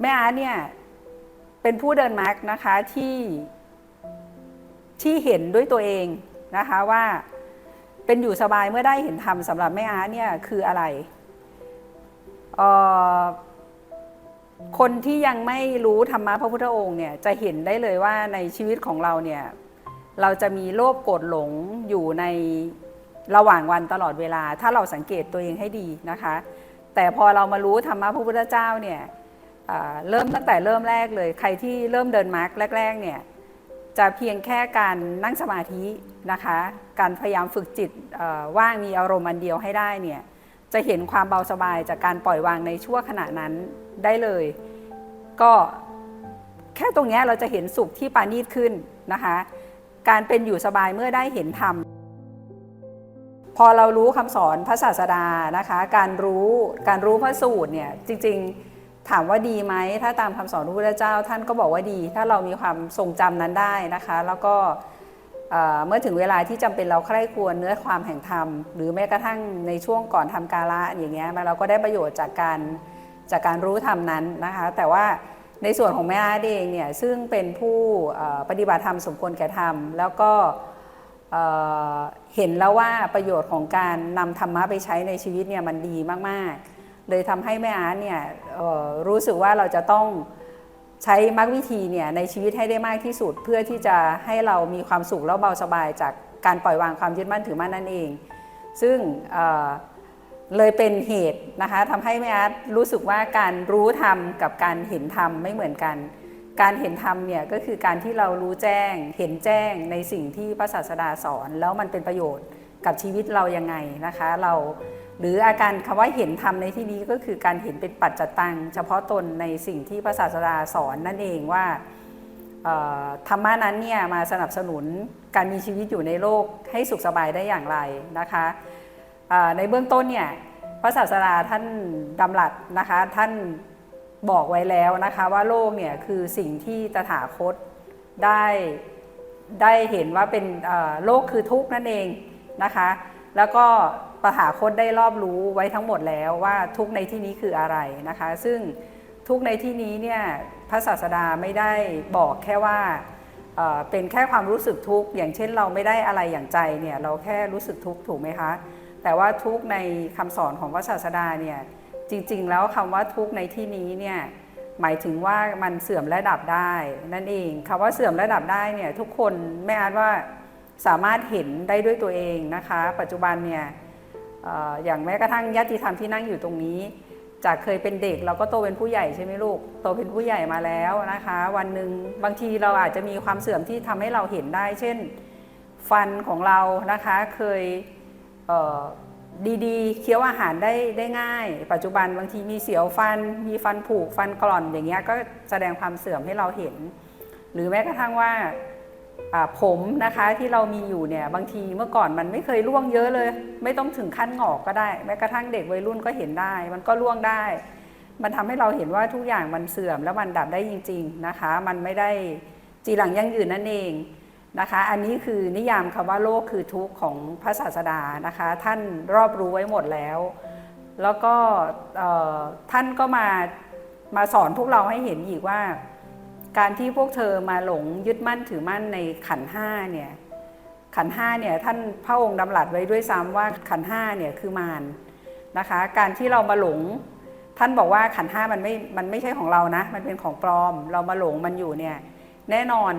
แม่อาร์ตเนี่ยเป็นผู้เดินมาร์กนะคะที่ที่เห็นด้วยตัวเองนะคะว่าเป็นอยู่สบายเมื่อได้เห็นธรรมสำหรับแม่อาร์ตเนี่ยคืออะไรคนที่ยังไม่รู้ธรรมะพระพุทธองค์เนี่ยจะเห็นได้เลยว่าในชีวิตของเราเนี่ยเราจะมีโลภโกรธหลงอยู่ในระหว่างวันตลอดเวลา ถ้าเราสังเกตตัวเองให้ดีนะคะ แต่พอเรามารู้ธรรมะพระพุทธเจ้าเนี่ย เริ่มตั้งแต่เริ่มแรกเลย ใครที่เริ่มเดินมาร์กแรก ๆ เนี่ยจะเพียงแค่การนั่งสมาธินะคะ การพยายามฝึกจิตว่างมีอารมณ์อันเดียวให้ได้เนี่ยจะเห็นความเบาสบายจากการปล่อยวางในชั่วขณะนั้นได้เลย ก็แค่ตรงนี้เราจะเห็นสุขที่ปานีตขึ้นนะคะ การเป็นอยู่สบายเมื่อได้เห็นธรรมพอเรารู้คำสอนพระศาสดานะคะ การรู้การรู้พระสูตรเนี่ยจริงๆ ถามว่าดีไหมถ้าตามคำสอนพระพุทธเจ้า ท่านก็บอกว่าดี ถ้าเรามีความทรงจำนั้นได้นะคะ แล้วก็เมื่อถึงเวลาที่จำเป็นเราใคร่ควรเนื้อความแห่งธรรม หรือแม้กระทั่งในช่วงก่อนทำกาละอย่างเงี้ยเราก็ได้ประโยชน์จากการจากการรู้ธรรมนั้นนะคะ แต่ว่าในส่วนของแม่อาเองเนี่ยซึ่งเป็นผู้ปฏิบัติธรรมสมควรแก่ธรรม แล้วก็เอ่อเห็นแล้วว่าประโยชน์ของการนำธรรมะไปใช้ในชีวิตเนี่ยมันดีมาก ๆ เลยทำให้แม่อาร์ตเนี่ยรู้สึกว่าเราจะต้องใช้มรรควิธีเนี่ยในชีวิตให้ได้มากที่สุด เพื่อที่จะให้เรามีความสุขแล้วเบาสบายจากการปล่อยวางความยึดมั่นถือมั่นนั่นเอง ซึ่งเเลยเป็นเหตุนะคะทำให้แม่อาร์ตรู้สึกว่าการรู้ธรรมกับการเห็นธรรมไม่เหมือนกัน การเห็นธรรมเนี่ยก็คือการที่เรารู้แจ้ง เห็นแจ้งในสิ่งที่พระศาสดาสอน แล้วมันเป็นประโยชน์กับชีวิตเรายังไงนะคะ เรา หรืออาการคำว่าเห็นธรรมในที่นี้ก็คือการเห็นเป็นปัจจตัง เฉพาะตนในสิ่งที่พระศาสดาสอนนั่นเองว่าธรรมะนั้นเนี่ยมาสนับสนุนการมีชีวิตอยู่ในโลกให้สุขสบายได้อย่างไรนะคะในเบื้องต้นเนี่ยพระศาสดาท่านดำรัสนะคะท่านบอกไว้แล้วนะคะว่าโลกเนี่ยคือสิ่งที่ตถาคตได้ได้เห็นว่าเป็นโลกคือทุกข์นั่นเองนะคะ แล้วก็ ตถาคตได้รอบรู้ไว้ทั้งหมดแล้วว่าทุกในที่นี้คืออะไรนะคะ ซึ่งทุกในที่นี้เนี่ยพระศาสดาไม่ได้บอกแค่ว่าเเป็นแค่ความรู้สึกทุกข์อย่างเช่นเราไม่ได้อะไรอย่างใจเนี่ยเราแค่รู้สึกทุกข์ถูกไหมคะ แต่ว่าทุกในคำสอนของพระศาสดาเนี่ยจริง ๆ แล้วคำว่าทุกในที่นี้เนี่ยหมายถึงว่ามันเสื่อมและดับได้ นั่นเองคำว่าเสื่อมและดับได้เนี่ยทุกคนไม่อาจว่าสามารถเห็นได้ด้วยตัวเองนะคะ ปัจจุบันเนี่ย อย่างแม้กระทั่งญาติธรรมที่นั่งอยู่ตรงนี้ จากเคยเป็นเด็กเราก็โตเป็นผู้ใหญ่ใช่ไหมลูก โตเป็นผู้ใหญ่มาแล้วนะคะ วันหนึ่งบางทีเราอาจจะมีความเสื่อมที่ทำให้เราเห็นได้ เช่น ฟันของเรานะคะเคยเดีๆ เคี้ยวอาหารได้ได้ง่าย ปัจจุบันบางทีมีเสียวฟัน มีฟันผุฟันกร่อนอย่างเงี้ยก็แสดงความเสื่อมให้เราเห็น หรือแม้กระทั่งว่า ผมนะคะที่เรามีอยู่เนี่ยบางทีเมื่อก่อนมันไม่เคยร่วงเยอะเลย ไม่ต้องถึงขั้นงอกก็ได้ แม้กระทั่งเด็กวัยรุ่นก็เห็นได้ มันก็ร่วงได้ มันทำให้เราเห็นว่าทุกอย่างมันเสื่อมแล้วมันดับได้จริง ๆนะคะ มันไม่ได้จีหลังยั่งยืนนั่นเองนะคะ อันนี้คือนิยามคำว่าโลกคือทุกข์ของพระศาสดานะคะ ท่านรอบรู้ไว้หมดแล้ว แล้วก็ท่านก็มามาสอนพวกเราให้เห็นอีกว่า การที่พวกเธอมาหลงยึดมั่นถือมั่นในขันห้าเนี่ยขันห้าเนี่ยท่านพระองค์ดำรัสไว้ด้วยซ้ำว่าขันห้าเนี่ยคือมารนะคะ การที่เรามาหลง ท่านบอกว่าขันห้ามันไม่มันไม่ใช่ของเรานะ มันเป็นของปลอม เรามาหลงมันอยู่เนี่ยแน่นอน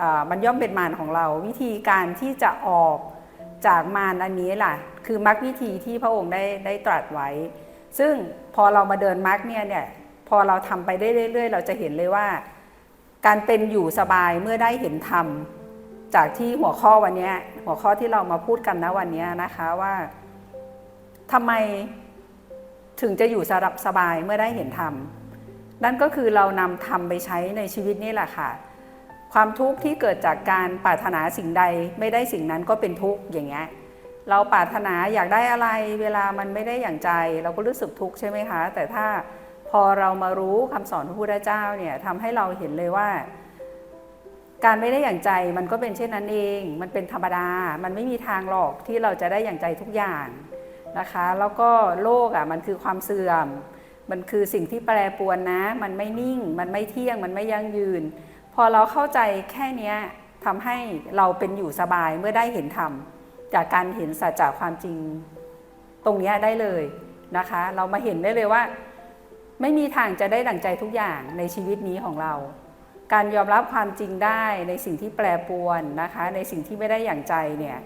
อมันย่อมเป็นมารของเรา วิธีการที่จะออกจากมารอันนี้ล่ะ คือมรรควิธีที่พระองค์ได้ได้ตรัสไว้ ซึ่งพอเรามาเดินมรรคเนี่ยเนี่ยพอเราทำไปได้เรื่อยๆ เราจะเห็นเลยว่า การเป็นอยู่สบายเมื่อได้เห็นธรรม จากที่หัวข้อวันนี้หัวข้อที่เรามาพูดกันนะวันนี้นะคะว่าทำไมถึงจะอยู่สรับสบายเมื่อได้เห็นธรรม นั่นก็คือเรานำธรรมไปใช้ในชีวิตนี่แหละค่ะ ความทุกข์ที่เกิดจากการปรารถนาสิ่งใดไม่ได้สิ่งนั้นก็เป็นทุกข์อย่างเงี้ยเราปรารถนาอยากได้อะไร เวลามันไม่ได้อย่างใจ เราก็รู้สึกทุกข์ใช่ไหมคะ แต่ถ้า พอเรามารู้คำสอนพระพุทธเจ้าเนี่ยทำให้เราเห็นเลยว่า การไม่ได้อย่างใจมันก็เป็นเช่นนั้นเอง มันเป็นธรรมดา มันไม่มีทางหรอกที่เราจะได้อย่างใจทุกอย่างนะคะ แล้วก็โลกอะมันคือความเสื่อม มันคือสิ่งที่แปรปรวนนะ มันไม่นิ่ง มันไม่เที่ยง มันไม่ยั่งยืน พอเราเข้าใจแค่นี้ทำให้เราเป็นอยู่สบายเมื่อได้เห็นธรรมจากการเห็นสัจจะความจริงตรงนี้ได้เลยนะคะ เรามาเห็นได้เลยว่า ไม่มีทางจะได้ดั่งใจทุกอย่างในชีวิตนี้ของเรา การยอมรับความจริงได้ในสิ่งที่แปรปรวนนะคะ ในสิ่งที่ไม่ได้อย่างใจเนี่ย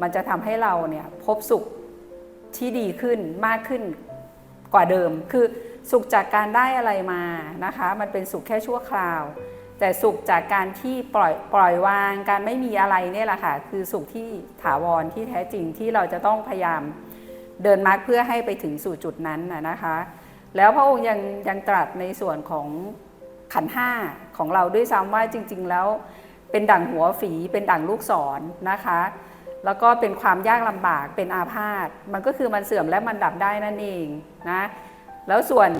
มันจะทำให้เราเนี่ยพบสุขที่ดีขึ้นมากขึ้นกว่าเดิม คือสุขจากการได้อะไรมานะคะ มันเป็นสุขแค่ชั่วคราว แต่สุขจากการที่ปล่อยปล่อยวางการไม่มีอะไรเนี่ยแหละค่ะคือสุขที่ถาวรที่แท้จริงที่เราจะต้องพยายามเดินมาร์กเพื่อให้ไปถึงสู่จุดนั้นนะนะคะ แล้วพระองค์ยังยังตรัสในส่วนของขันห้าของเราด้วยซ้ำว่าจริง ๆ แล้วเป็นดั่งหัวฝีเป็นดั่งลูกศรนนะคะ แล้วก็เป็นความยากลำบากเป็นอาพาธมันก็คือมันเสื่อมและมันดับได้นั่นเองนะแล้วส่วน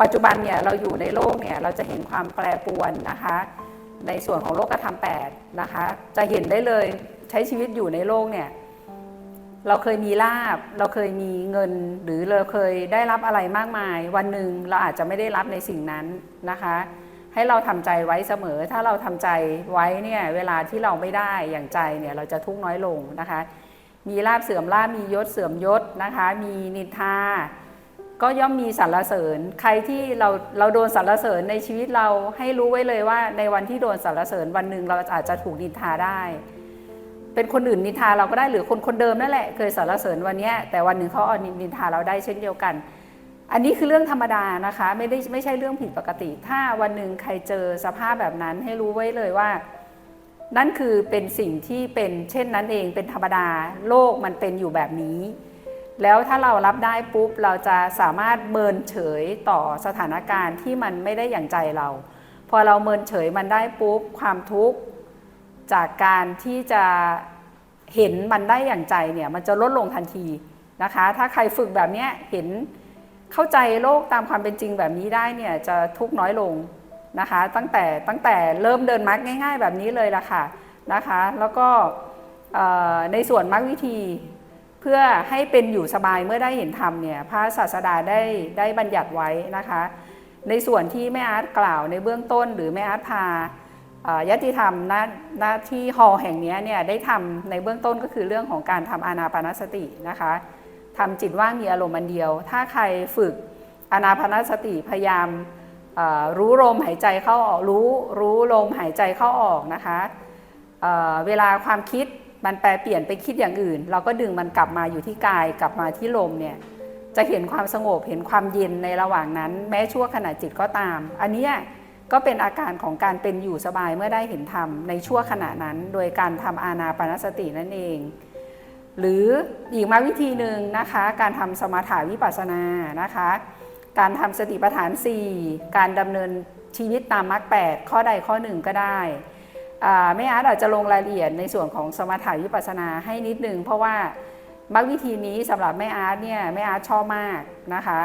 ปัจจุบันเนี่ยเราอยู่ในโลกเนี่ยเราจะเห็นความแปรปรวนนะคะ ในส่วนของโลกธรรมแปดนะคะ จะเห็นได้เลยใช้ชีวิตอยู่ในโลกเนี่ย เราเคยมีลาบ เราเคยมีเงิน หรือเราเคยได้รับอะไรมากมาย วันหนึ่งเราอาจจะไม่ได้รับในสิ่งนั้นนะคะ ให้เราทำใจไว้เสมอ ถ้าเราทำใจไว้เนี่ยเวลาที่เราไม่ได้อย่างใจเนี่ยเราจะทุกข์น้อยลงนะคะ มีลาบเสื่อมลาบมียศเสื่อมยศนะคะ มีนินทาก็ย่อมมีสรรเสริญ ใครที่เราเราโดนสรรเสริญในชีวิตเราให้รู้ไว้เลยว่าในวันที่โดนสรรเสริญวันหนึ่งเราอาจจะถูกนินทาได้ เป็นคนอื่นนินทาเราก็ได้หรือคนคนเดิมนั่นแหละเคยสรรเสริญวันนี้แต่วันหนึ่งเขาเอานินทาเราได้เช่นเดียวกัน อันนี้คือเรื่องธรรมดานะคะไม่ได้ไม่ใช่เรื่องผิดปกติ ถ้าวันหนึ่งใครเจอสภาพแบบนั้นให้รู้ไว้เลยว่า นั่นคือเป็นสิ่งที่เป็นเช่นนั้นเองเป็นธรรมดาโลกมันเป็นอยู่แบบนี้ แล้วถ้าเรารับได้ปุ๊บเราจะสามารถเมินเฉยต่อสถานการณ์ที่มันไม่ได้อย่างใจเรา พอเราเมินเฉยมันได้ปุ๊บความทุกข์ จากการที่จะเห็นมันได้อย่างใจเนี่ยมันจะลดลงทันทีนะคะ ถ้าใครฝึกแบบนี้เห็นเข้าใจโลกตามความเป็นจริงแบบนี้ได้เนี่ยจะทุกข์น้อยลงนะคะ ตั้งแต่ตั้งแต่เริ่มเดินมรรคง่าย ๆ แบบนี้เลยล่ะค่ะนะคะ แล้วก็ในส่วนมรรควิธีเพื่อให้เป็นอยู่สบายเมื่อได้เห็นธรรมเนี่ยพระศาสดาได้ได้บัญญัติไว้นะคะ ในส่วนที่แม่อาร์ตกล่าวในเบื้องต้นหรือแม่อาร์ตพา ยติธรรมณณที่ฮอลแห่งนี้เนี่ยได้ทำในเบื้องต้นก็คือเรื่องของการทำอานาปานสตินะคะทำจิตว่างมีอารมณ์อันเดียว ถ้าใครฝึกอนาพานสติพยายามรู้ลมหายใจเข้าออกรู้รู้ลมหายใจเข้าออกนะคะเเวลาความคิดมันแปลเปลี่ยนไปคิดอย่างอื่น เราก็ดึงมันกลับมาอยู่ที่กายกลับมาที่ลมเนี่ยจะเห็นความสงบเห็นความเย็นในระหว่างนั้น แม้ชั่วขณะจิตก็ตาม อันนี้ ก็เป็นอาการของการเป็นอยู่สบายเมื่อได้เห็นธรรมในชั่วขณะนั้น โดยการทำอานาปนสตินั่นเอง หรืออีกมาวิธีหนึ่งนะคะ การทำสมาถาวิปัสสนานะคะ การทำสติปัฏฐาน 4 การดำเนินชีวิตตามมรรคแข้อใดข้อหนึ่งก็ได้ไม่อาจอาจจะลงรายละเอียดในส่วนของสมาถาวิปัสสนาให้นิดนึงเพราะว่ามรรควิธีนี้สำหรับแม่อาร์ตเนี่ยแม่อาร์ตชอบมากนะคะ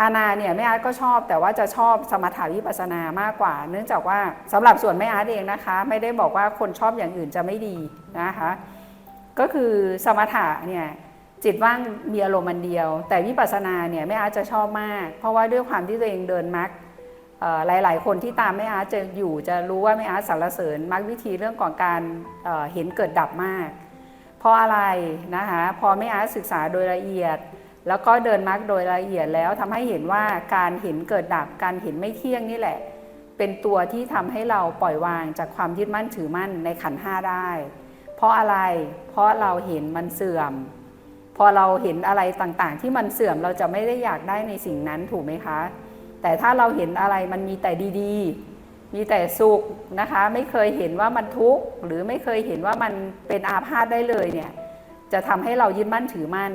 อาณาเนี่ยแม่อาร์ตก็ชอบแต่ว่าจะชอบสมถาวิปัสสนามากกว่า เนื่องจากว่าสำหรับส่วนแม่อาร์ตเองนะคะ ไม่ได้บอกว่าคนชอบอย่างอื่นจะไม่ดีนะคะ ก็คือสมถะเนี่ยจิตว่างมีอารมณ์มันเดียว แต่วิปัสสนาเนี่ยแม่อาร์ตจะชอบมาก เพราะว่าด้วยความที่ตัวเองเดินมรรคหลาย ๆ คนที่ตามแม่อาร์ตจะอยู่จะรู้ว่าแม่อาร์ตสรรเสริญมรรควิธีเรื่องของการเเห็นเกิดดับมาก เพราะอะไรนะคะพอแม่อาร์ตศึกษาโดยละเอียด แล้วก็เดินมารรคโดยละเอียดแล้วทำให้เห็นว่าการเห็นเกิดดับการเห็นไม่เที่ยงนี่แหละ เป็นตัวที่ทำให้เราปล่อยวางจากความยึดมั่นถือมั่นในขันห้าได้ เพราะอะไรเพราะเราเห็นมันเสื่อม พอเราเห็นอะไรต่างๆ ที่มันเสื่อมเราจะไม่ได้อยากได้ในสิ่งนั้นถูกไหมคะ แต่ถ้าเราเห็นอะไรมันมีแต่ดีๆ มีแต่สุขนะคะ ไม่เคยเห็นว่ามันทุกข์หรือไม่เคยเห็นว่ามันเป็นอาพาธได้เลยเนี่ยจะทำให้เรายึดมั่นถือมั่น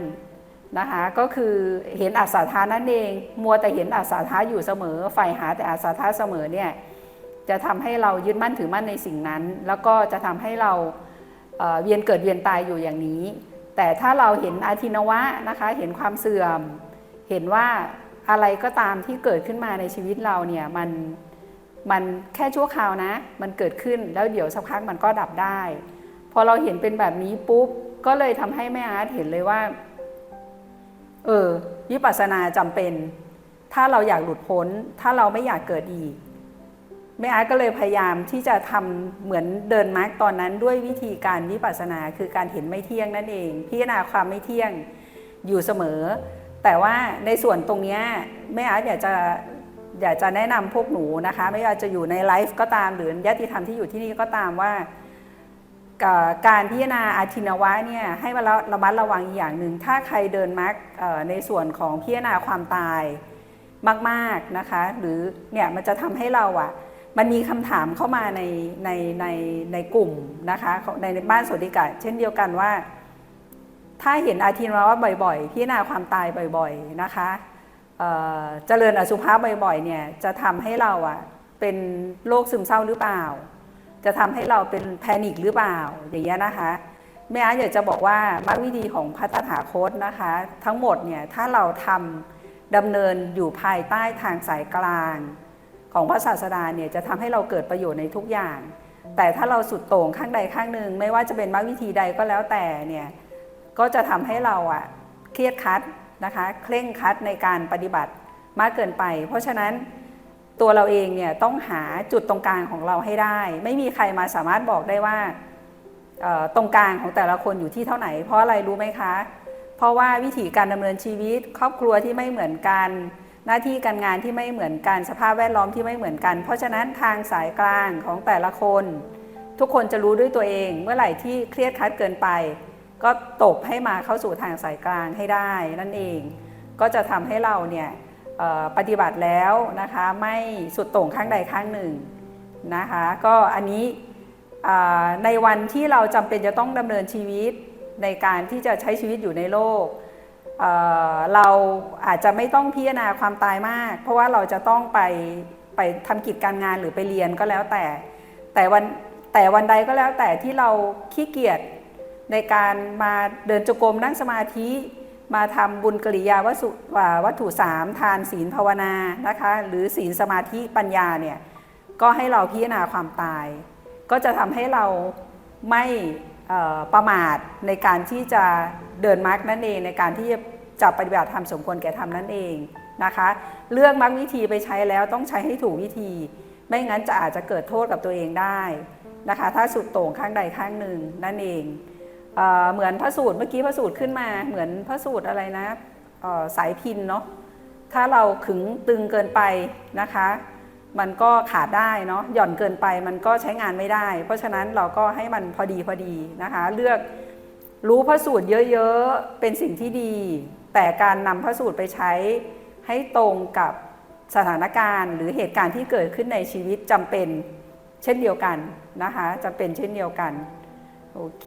นะคะก็คือเห็นอาสาทานั่นเอง มัวแต่เห็นอาสาทาอยู่เสมอใฝ่หาแต่อาสาทาเสมอเนี่ยจะทำให้เรายึดมั่นถือมั่นในสิ่งนั้น แล้วก็จะทำให้เราเวียนเกิดเวียนตายอยู่อย่างนี้ แต่ถ้าเราเห็นอาทินวะนะคะเห็นความเสื่อม เห็นว่าอะไรก็ตามที่เกิดขึ้นมาในชีวิตเราเนี่ยมันมันแค่ชั่วคราวนะ มันเกิดขึ้นแล้วเดี๋ยวสักพักมันก็ดับได้ พอเราเห็นเป็นแบบนี้ปุ๊บก็เลยทำให้แม่อาร์ตเห็นเลยว่า เออวิปัสสนาจำเป็น ถ้าเราอยากหลุดพ้น ถ้าเราไม่อยากเกิดอีกแม่อาร์ตก็เลยพยายามที่จะทำเหมือนเดินมาร์กตอนนั้นด้วยวิธีการวิปัสสนาคือการเห็นไม่เที่ยงนั่นเอง พิจารณาความไม่เที่ยงอยู่เสมอ แต่ว่าในส่วนตรงนี้แม่อาร์ตอยากจะอยากจะแนะนำพวกหนูนะคะ ไม่ว่าจะอยู่ในไลฟ์ก็ตามหรือญาติธรรมที่อยู่ที่นี่ก็ตามว่า การพิจารณาอาทินวะเนี่ยให้มาระมัดระวังอีกอย่างหนึ่ง ถ้าใครเดินมาร์กในส่วนของพิจารณาความตายมากๆนะคะ หรือเนี่ยมันจะทำให้เราอะมันมีคำถามเข้ามาในในในในกลุ่มนะคะในในบ้านสวัสดิกะเช่นเดียวกันว่า ถ้าเห็นอาทินวะบ่อยๆพิจารณาความตายบ่อยๆนะคะเจริญอสุภะบ่อยๆเนี่ยจะทำให้เราอะเป็นโรคซึมเศร้าหรือเปล่า จะทำให้เราเป็นแพนิคหรือเปล่าอย่างเงี้ยนะคะแม่อาอยากจะบอกว่ามรรควิธีของพระตถาคตนะคะ ทั้งหมดเนี่ยถ้าเราทำดำเนินอยู่ภายใต้ทางสายกลาง ของพระศาสดาเนี่ยจะทำให้เราเกิดประโยชน์ในทุกอย่าง แต่ถ้าเราสุดโต่งข้างใดข้างหนึ่งไม่ว่าจะเป็นมรรควิธีใดก็แล้วแต่เนี่ยก็จะทำให้เราอะเครียดคัดนะคะเคร่งคัดในการปฏิบัติมากเกินไป เพราะฉะนั้น ตัวเราเองเนี่ยต้องหาจุดตรงกลางของเราให้ได้ ไม่มีใครมาสามารถบอกได้ว่าตรงกลางของแต่ละคนอยู่ที่เท่าไหร่เพราะอะไรรู้ไหมคะ เพราะว่าวิถีการดำเนินชีวิต ครอบครัวที่ไม่เหมือนกัน หน้าที่การงานที่ไม่เหมือนกันสภาพแวดล้อมที่ไม่เหมือนกัน เพราะฉะนั้นทางสายกลางของแต่ละคน ทุกคนจะรู้ด้วยตัวเอง เมื่อไหร่ที่เครียดคัดเกินไป ก็ตบให้มาเข้าสู่ทางสายกลางให้ได้นั่นเอง ก็จะทำให้เราเนี่ย ปฏิบัติแล้วนะคะไม่สุดโต่งข้างใดข้างหนึ่งนะคะก็อันนี้ในวันที่เราจำเป็นจะต้องดำเนินชีวิตในการที่จะใช้ชีวิตอยู่ในโลกเเราอาจจะไม่ต้องพิจารณาความตายมาก เพราะว่าเราจะต้องไปไปทำกิจการงานหรือไปเรียนก็แล้วแต่ แต่วันแต่วันใดก็แล้วแต่ที่เราขี้เกียจในการมาเดินจงกรมนั่งสมาธิ มาทำบุญกิริยาวัตถุวัตถุสามทานศีลภาวนานะคะ หรือศีลสมาธิปัญญาเนี่ยก็ให้เราพิจารณาความตาย ก็จะทำให้เราไม่ประมาทในการที่จะเดินมรรคนั่นเอง ในการที่จะปฏิบัติธรรมสมควรแก่ธรรมนั่นเองนะคะ เลือกมรรควิธีไปใช้แล้วต้องใช้ให้ถูกวิธี ไม่งั้นจะอาจจะเกิดโทษกับตัวเองได้นะคะ ถ้าสุดโต่งข้างใดข้างหนึ่งนั่นเอง เหมือนพระสูตรเมื่อกี้พระสูตรขึ้นมาเหมือนพระสูตรอะไรนะสายพินเนาะถ้าเราขึงตึงเกินไปนะคะ มันก็ขาดได้เนาะหย่อนเกินไปมันก็ใช้งานไม่ได้ เพราะฉะนั้นเราก็ให้มันพอดีพอดีนะคะ เลือกรู้พระสูตรเยอะๆเป็นสิ่งที่ดี แต่การนำพระสูตรไปใช้ให้ตรงกับสถานการณ์ หรือเหตุการณ์ที่เกิดขึ้นในชีวิตจำเป็นเช่นเดียวกันนะคะจำเป็นเช่นเดียวกันโอเค